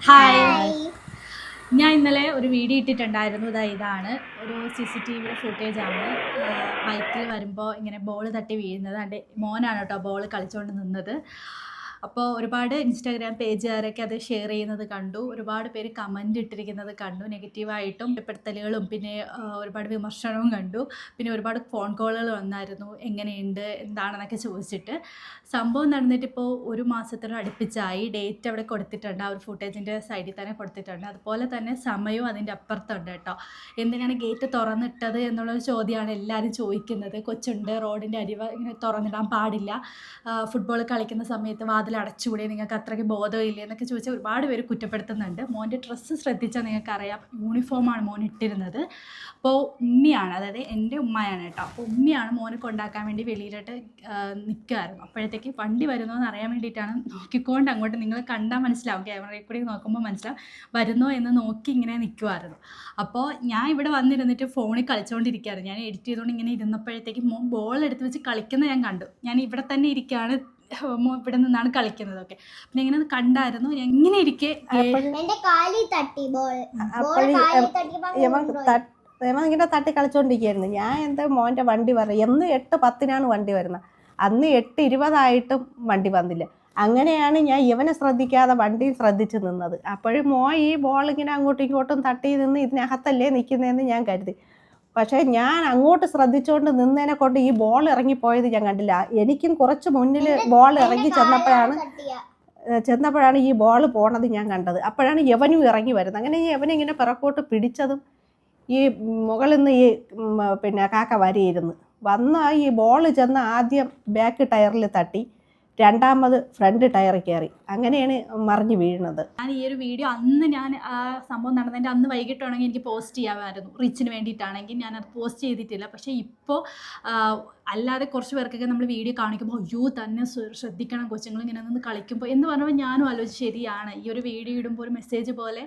Hi ഞാൻ ഇന്നലെ ഒരു വീഡിയോ ഇട്ടിട്ടുണ്ടായിരുന്നു. ഇതാ ഇതാണ്. ഒരു സി സി ടി വിയുടെ ഫുട്ടേജ് ആണ് ബൈക്കിൽ വരുമ്പോൾ ഇങ്ങനെ ബോൾ തട്ടി വീഴുന്നത്. എന്റെ മോനാണ് കേട്ടോ ബോൾ കളിച്ചുകൊണ്ട് നിന്നത്. അപ്പോൾ ഒരുപാട് ഇൻസ്റ്റാഗ്രാം പേജുകാരൊക്കെ അത് ഷെയർ ചെയ്യുന്നത് കണ്ടു. ഒരുപാട് പേര് കമന്റ് ഇട്ടിരിക്കുന്നത് കണ്ടു. നെഗറ്റീവായിട്ടും പെടുത്തലുകളും പിന്നെ ഒരുപാട് വിമർശനവും കണ്ടു. പിന്നെ ഒരുപാട് ഫോൺ കോളുകൾ വന്നായിരുന്നു. എങ്ങനെയുണ്ട്? എന്താണെന്നൊക്കെ ചോദിച്ചിട്ട്. സംഭവം നടന്നിട്ടിപ്പോൾ ഒരു മാസത്തിനും അടുപ്പിച്ചായി. ഡേറ്റ് അവിടെ കൊടുത്തിട്ടുണ്ട്. ആ ഒരു ഫുട്ടേജിന്റെ സൈഡിൽ തന്നെ കൊടുത്തിട്ടുണ്ട്. അതുപോലെ തന്നെ സമയവും അതിന്റെ അപ്പുറത്തുണ്ട് കേട്ടോ. എന്തിനാണ് ഗേറ്റ് തുറന്നിട്ടത് എന്നുള്ളൊരു ചോദ്യമാണ് എല്ലാവരും ചോദിക്കുന്നത്. കൊച്ചുണ്ട് റോഡിന്റെ അരിവ ഇങ്ങനെ തുറന്നിടാൻ പാടില്ല. ഫുട്ബോൾ കളിക്കുന്ന സമയത്ത് വാതിൽ അടച്ചുകൂടി നിങ്ങൾക്ക് അത്രയ്ക്ക് ബോധമില്ല എന്നൊക്കെ ചോദിച്ചാൽ ഒരുപാട് പേര് കുറ്റപ്പെടുത്തുന്നുണ്ട്. മോന്റെ ഡ്രസ്സ് ശ്രദ്ധിച്ചാൽ നിങ്ങൾക്കറിയാം യൂണിഫോമാണ് മോൻ ഇട്ടിരുന്നത്. അപ്പോൾ ഉമ്മിയാണ് അതായത് എന്റെ ഉമ്മയാണ് കേട്ടോ. അപ്പോൾ ഉമ്മിയാണ് മോനെ കൊണ്ടാക്കാൻ വേണ്ടി വെളിയിലോട്ട് നിൽക്കുമായിരുന്നു അപ്പോഴത്തേക്ക് വണ്ടി വരുന്നോ എന്ന് അറിയാൻ വേണ്ടിയിട്ടാണ് നോക്കിക്കൊണ്ട് അങ്ങോട്ട് നിങ്ങൾ കണ്ടാൽ മനസ്സിലാവും ക്യാമറയിൽ കൂടി നോക്കുമ്പോൾ മനസ്സിലാവും വരുന്നോ എന്ന് നോക്കി ഇങ്ങനെ നിൽക്കുമായിരുന്നു അപ്പോൾ ഞാൻ ഇവിടെ വന്നിരുന്നിട്ട് ഫോണിൽ കളിച്ചുകൊണ്ടിരിക്കുകയായിരുന്നു. ഞാൻ എഡിറ്റ് ചെയ്തുകൊണ്ട് ഇങ്ങനെ ഇരുന്നപ്പോഴത്തേക്ക് മോൻ ബോൾ എടുത്ത് വെച്ച് കളിക്കുന്ന ഞാൻ കണ്ടു. ഞാൻ ഇവിടെ തന്നെ ഇരിക്കുകയാണ് ഇവിടെ നിന്നാണ് കളിക്കുന്നതൊക്കെ പിന്നെ ഇങ്ങനെ കണ്ടായിരുന്നു? എങ്ങനെ ഇരിക്കേ. ഇങ്ങനെ തട്ടി കളിച്ചോണ്ടിരിക്കുകയായിരുന്നു ഞാൻ എന്താ മോന്റെ വണ്ടി പറയും എന്ന് എട്ട് പത്തിനാണ് വണ്ടി വരുന്നത് അന്ന് എട്ട് ഇരുപതായിട്ടും വണ്ടി വന്നില്ല. അങ്ങനെയാണ് ഞാൻ ഇവനെ ശ്രദ്ധിക്കാതെ വണ്ടി ശ്രദ്ധിച്ച് നിന്നത്. അപ്പോഴും മോ ഈ ബോൾ ഇങ്ങനെ അങ്ങോട്ടും ഇങ്ങോട്ടും തട്ടി നിന്ന് ഇതിനകത്തല്ലേ നിൽക്കുന്നതെന്ന് ഞാൻ കരുതി. പക്ഷേ ഞാൻ അങ്ങോട്ട് ശ്രദ്ധിച്ചുകൊണ്ട് നിന്നതിനെ കൊണ്ട് ഈ ബോൾ ഇറങ്ങിപ്പോയത് ഞാൻ കണ്ടില്ല. എനിക്കും കുറച്ച് മുന്നിൽ ബോൾ ഇറങ്ങി ചെന്നപ്പോഴാണ് ചെന്നപ്പോഴാണ് ഈ ബോൾ പോണത് ഞാൻ കണ്ടത്. അപ്പോഴാണ് യവനും ഇറങ്ങി വരുന്നത്. അങ്ങനെ ഈ യവനെ ഇങ്ങനെ പിറക്കോട്ട് പിടിച്ചതും ഈ മുകളിൽ നിന്ന് ഈ പിന്നെ കാക്ക വരിയിരുന്നു. വന്ന ഈ ബോൾ ചെന്ന് ആദ്യം ബാക്ക് ടയറിൽ തട്ടി. രണ്ടാമത് ഫ്രണ്ട് ടയർ കയറി. അങ്ങനെയാണ് മറിഞ്ഞു വീഴുന്നത്. ഞാൻ ഈ ഒരു വീഡിയോ അന്ന് ഞാൻ ആ സംഭവം നടന്നതിന്റെ അന്ന് വൈകിട്ടാണെങ്കിൽ എനിക്ക് പോസ്റ്റ് ചെയ്യാമായിരുന്നു. റിച്ചിന് വേണ്ടിയിട്ടാണെങ്കിൽ ഞാൻ അത് പോസ്റ്റ് ചെയ്തിട്ടില്ല. പക്ഷേ ഇപ്പോൾ അല്ലാതെ കുറച്ച് പേർക്കൊക്കെ നമ്മൾ വീഡിയോ കാണിക്കുമ്പോൾ അയ്യോ തന്നെ ശ്രദ്ധിക്കണം കൊച്ചുങ്ങൾ ഇങ്ങനെ നിന്ന് കളിക്കുമ്പോൾ എന്ന് പറഞ്ഞപ്പോൾ ഞാനും ആലോചിച്ച് ശരിയാണ്. ഈ ഒരു വീഡിയോ ഇടുമ്പോൾ ഒരു മെസ്സേജ് പോലെ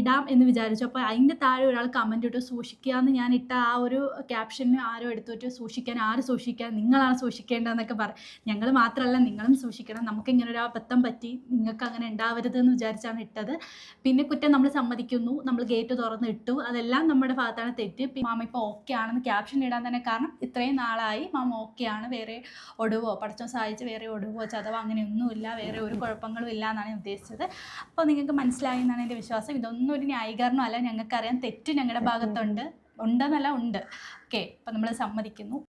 ഇടാം എന്ന് വിചാരിച്ചു. അപ്പോൾ അതിന്റെ താഴെ ഒരാൾ കമന്റ് ഇട്ടു സൂക്ഷിക്കുക എന്ന് ഞാൻ ഇട്ട ആ ഒരു ക്യാപ്ഷന് ആരോ എടുത്തിട്ട് സൂക്ഷിക്കാൻ ആര് സൂക്ഷിക്കാൻ നിങ്ങളാണ് സൂക്ഷിക്കേണ്ടതെന്നൊക്കെ പറഞ്ഞു ഞങ്ങൾ മാത്രമല്ല നിങ്ങളും സൂക്ഷിക്കണം. നമുക്ക് ഇങ്ങനെ ഒരു അബദ്ധം പറ്റി നിങ്ങൾക്ക് അങ്ങനെ ഉണ്ടാവരുത് എന്ന് വിചാരിച്ചാണ് ഇട്ടത്. പിന്നെ കുറ്റം നമ്മൾ സമ്മതിക്കുന്നു. നമ്മൾ ഗേറ്റ് തുറന്ന് ഇട്ടു. അതെല്ലാം നമ്മുടെ ഭാഗത്താണ് തെറ്റ്. മാമ ഇപ്പോൾ ഓക്കെ ആണെന്ന് ക്യാപ്ഷൻ ഇടാൻ തന്നെ കാരണം ഇത്രയും നാളായി മാമ ഓക്കെ ആണ്. വേറെ ഒടുവോ? പഠിച്ചോ സഹായിച്ച് വേറെ ഒടുവോ? ചതവോ? അങ്ങനെയൊന്നുമില്ല വേറെ ഒരു കുഴപ്പങ്ങളും ഇല്ല എന്നാണ് ഞാൻ ഉദ്ദേശിച്ചത്. അപ്പോൾ നിങ്ങൾക്ക് മനസ്സിലായി എന്നാണ് എന്റെ വിശ്വാസം. ഇതൊന്നും ഒരു ന്യായീകരണമല്ല. ഞങ്ങൾക്കറിയാം തെറ്റ് ഞങ്ങളുടെ ഭാഗത്തുണ്ട്. ഉണ്ടെന്നല്ല ഉണ്ട്. ഓക്കെ അപ്പം നമ്മൾ സമ്മതിക്കുന്നു.